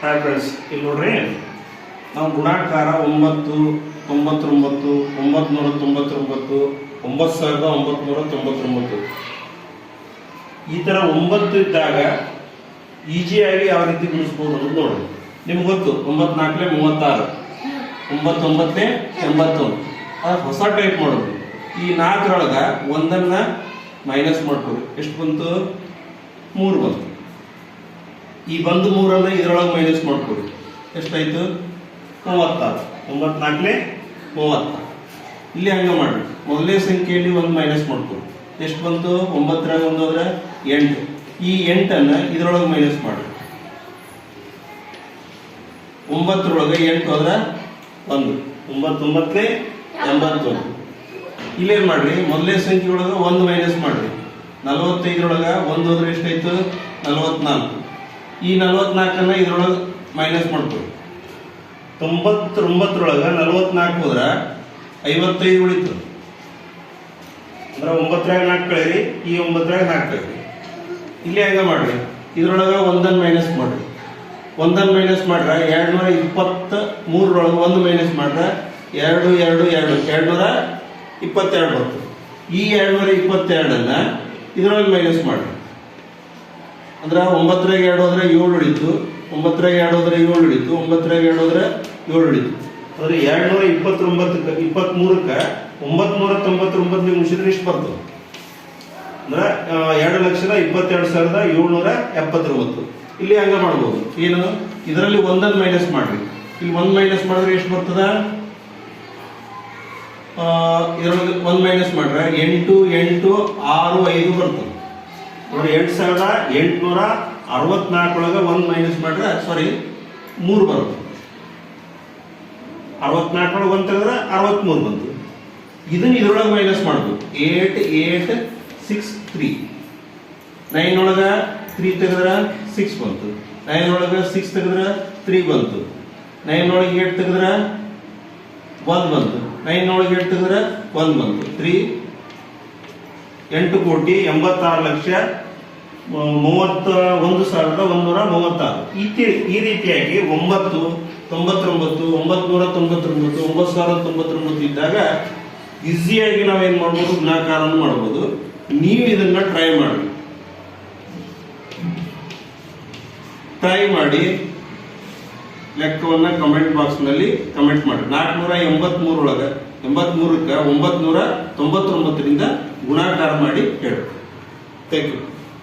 Hi ಇಲ್ಲಿ ನೋಡ್ರಿ. ನಾವು ಗುಣಾಕಾರ ಒಂಬತ್ತು, ತೊಂಬತ್ತೊಂಬತ್ತು ಒಂಬತ್ತು ನೂರ ತೊಂಬತ್ತೊಂಬತ್ತು ಒಂಬತ್ತು ಸಾವಿರದ ಒಂಬತ್ತು ನೂರ ತೊಂಬತ್ತೊಂಬತ್ತು. ಈ ಥರ ಒಂಬತ್ತು ಇದ್ದಾಗ ಈಸಿಯಾಗಿ ಯಾವ ರೀತಿ ಗುಣಿಸ್ಬೋದು ಅನ್ನೋದು ನೋಡ್ರಿ. ನಿಮ್ಗೆ ಗೊತ್ತು ಒಂಬತ್ತು ಮೂವತ್ತಾರು ಒಂಬತ್ತೊಂಬತ್ತೇ ಎಂಬತ್ತೊಂದು. ಅದು ಹೊಸ ಟೈಪ್ ಮಾಡೋದು. ಈ ನಾಲ್ಕರೊಳಗೆ ಒಂದನ್ನ ಮೈನಸ್ ಮಾಡ್ಕೊಡಿ. ಎಷ್ಟು ಬಂತು? ಮೂರು ಬಂತು. ಈ ಬಂದು ಮೂರನ್ನ ಇದರೊಳಗೆ ಮೈನಸ್ ಮಾಡ್ಕೊಡಿ. ಎಷ್ಟಾಯ್ತು? ಮೂವತ್ತಾರು ಒಂಬತ್ನಾಲ್ಕಲೆ ಮೂವತ್ತಾರು ಇಲ್ಲಿ ಹಂಗೆ ಮಾಡಿ ಮೊದಲನೇ ಸಂಖ್ಯೆಯಲ್ಲಿ ಒಂದು ಮೈನಸ್ ಮಾಡ್ಕೊಡಿ. ಎಷ್ಟು ಬಂತು? ಒಂಬತ್ತರಾಗ ಒಂದು ಹೋದ್ರೆ ಎಂಟು. ಈ ಎಂಟನ್ನು ಇದರೊಳಗೆ ಮೈನಸ್ ಮಾಡಿ ಒಂಬತ್ತರೊಳಗೆ ಎಂಟು ಹೋದ್ರೆ ಒಂದು. ಒಂಬತ್ತೊಂಬತ್ತನೇ ಎಂಬತ್ತೊಂದು. ಇಲ್ಲೇನು ಮಾಡ್ರಿ? ಮೊದಲನೇ ಸಂಖ್ಯೆ ಒಳಗೆ ಒಂದು ಮೈನಸ್ ಮಾಡಿರಿ. ನಲವತ್ತೈದರೊಳಗೆ ಒಂದು ಹೋದ್ರೆ ಎಷ್ಟಾಯ್ತು? ನಲವತ್ನಾಲ್ಕು. ಈ ನಲವತ್ನಾಲ್ಕನ್ನ ಇದ್ರೊಳಗೆ ಮೈನಸ್ ಮಾಡ್ಕೊಳ್ಳಿ ತೊಂಬತ್ತೊಂಬತ್ತರೊಳಗೆ ನಲ್ವತ್ನಾಲ್ಕು ಹೋದ್ರೆ ಐವತ್ತೈದು ಉಳಿತು. ಅಂದ್ರೆ ಒಂಬತ್ತರಾಗ ನಾಲ್ಕು ಕಳೀರಿ, ಈ ಒಂಬತ್ತರಾಗ ನಾಲ್ಕು ಕಳೀರಿ. ಇಲ್ಲಿ ಹೆಂಗ ಮಾಡ್ರಿ? ಇದ್ರೊಳಗೆ ಒಂದನ್ನು ಮೈನಸ್ ಮಾಡ್ರಿ. ಒಂದನ್ನು ಮೈನಸ್ ಮಾಡ್ರ ಎರಡು ನೂರ ಇಪ್ಪತ್ತ ಮೂರರೊಳಗೆ ಒಂದು ಮೈನಸ್ ಮಾಡ್ರ ಎರಡು ಎರಡು ಎರಡು. ಎರಡು ನೂರ ಇಪ್ಪತ್ತೆರಡು ಬರ್ತದೆ. ಈ ಎರಡು ನೂರ ಇಪ್ಪತ್ತೆರಡನ್ನ ಇದ್ರೊಳಗೆ ಮೈನಸ್ ಮಾಡ್ರಿ. ಅಂದ್ರೆ ಒಂಬತ್ತರಾಗ ಎರಡು ಹೋದ್ರೆ ಏಳು ಉಳಿತು ಒಂಬತ್ತರಾಗ ಎರಡು ಹೋದ್ರೆ ಏಳು ಉಳಿತು ಒಂಬತ್ತರಾಗ ಎರಡು ಹೋದ್ರೆ ಏಳು ಉಳಿತು ಅಂದ್ರೆ ಎರಡು ನೂರ ಇಪ್ಪತ್ತೊಂಬತ್ತಕ್ಕೆ ಇಪ್ಪತ್ಮೂರಕ್ಕೆ ಒಂಬತ್ತು ನೂರ ತೊಂಬತ್ತೊಂಬತ್ತು ನೀವು ಮುಗಿಸಿದ್ರೆ ಇಷ್ಟು ಬರ್ತದೆ. ಅಂದ್ರೆ ಎರಡು ಲಕ್ಷದ ಇಪ್ಪತ್ತೆರಡು ಸಾವಿರದ ಏಳ್ನೂರ ಎಪ್ಪತ್ತೊಂಬತ್ತು. ಇಲ್ಲಿ ಹಂಗ ಮಾಡ್ಬೋದು. ಏನು ಇದರಲ್ಲಿ ಒಂದನ್ನು ಮೈನಸ್ ಮಾಡ್ರಿ. ಇಲ್ಲಿ ಒಂದ್ ಮೈನಸ್ ಮಾಡಿದ್ರೆ ಎಷ್ಟು ಬರ್ತದ? ಇದರೊಳಗೆ ಒಂದ್ ಮೈನಸ್ ಮಾಡ್ರೆ ಎಂಟು ಎಂಟು ಆರು ಐದು ಬರ್ತದೆ. ನೋಡಿ, ಎಂಟು ಸಾವಿರದ ಎಂಟುನೂರ ಅರವತ್ನಾಲ್ಕರೊಳಗೆ ಒಂದು ಮೈನಸ್ ಮಾಡಿದ್ರೆ ಸಾರಿ ಮೂರು ಬರುತ್ತೆ. ಅರವತ್ನಾಲ್ಕರೊಳಗೆ ಒಂದು ತೆಗೆದ್ರೆ ಅರವತ್ಮೂರು ಬಂತು. ಇದನ್ನ ಇದ್ರೊಳಗೆ ಮೈನಸ್ ಮಾಡಬೇಕು. Eight eight six three nine ಒಳಗೆ ತ್ರೀ ತೆಗೆದ್ರೆ ಸಿಕ್ಸ್ ಬಂತು. ನೈನ್ ಒಳಗೆ ಸಿಕ್ಸ್ ತೆಗೆದ್ರೆ ತ್ರೀ ಬಂತು. ನೈನ್ ಒಳಗೆ ಏಟ್ ತೆಗೆದ್ರೆ ಒಂದು ಬಂತು. ನೈನ್ ಒಳಗೆ ಏಟ್ ತೆಗೆದ್ರೆ ಒಂದು ಬಂತು. ತ್ರೀ ಎಂಟು ಕೋಟಿ ಎಂಬತ್ತಾರು ಲಕ್ಷ ಮೂವತ್ತ ಒಂದು ಸಾವಿರದ ಒಂದೂರ ಮೂವತ್ತಾರು. ಈ ರೀತಿಯಾಗಿ ಒಂಬತ್ತು, ತೊಂಬತ್ತೊಂಬತ್ತು ಒಂಬತ್ತು ನೂರ ತೊಂಬತ್ತೊಂಬತ್ತು, ಒಂಬತ್ತು ಸಾವಿರದ ತೊಂಬತ್ತೊಂಬತ್ತು ಇದ್ದಾಗ ಈಸಿಯಾಗಿ ನಾವೇನ್ ಮಾಡ್ಬೋದು? ಗುಣಾಕಾರ ಮಾಡ್ಬೋದು. ನೀವು ಇದನ್ನ ಟ್ರೈ ಮಾಡಿ. ಟ್ರೈ ಮಾಡಿ. ಲೆಕ್ಕವನ್ನ ಕಮೆಂಟ್ ಬಾಕ್ಸ್ನಲ್ಲಿ ಕಮೆಂಟ್ ಮಾಡಿ. ನಾಲ್ಕುನೂರ ಎಂಬತ್ಮೂರೊಳಗೆ ಎಂಬತ್ಮೂರಕ್ಕೆ ಒಂಬತ್ತು ನೂರ ತೊಂಬತ್ತೊಂಬತ್ತರಿಂದ ಗುಣಾಕಾರ ಮಾಡಿ ಹೇಳಿ ಥ್ಯಾಂಕ್ ಯು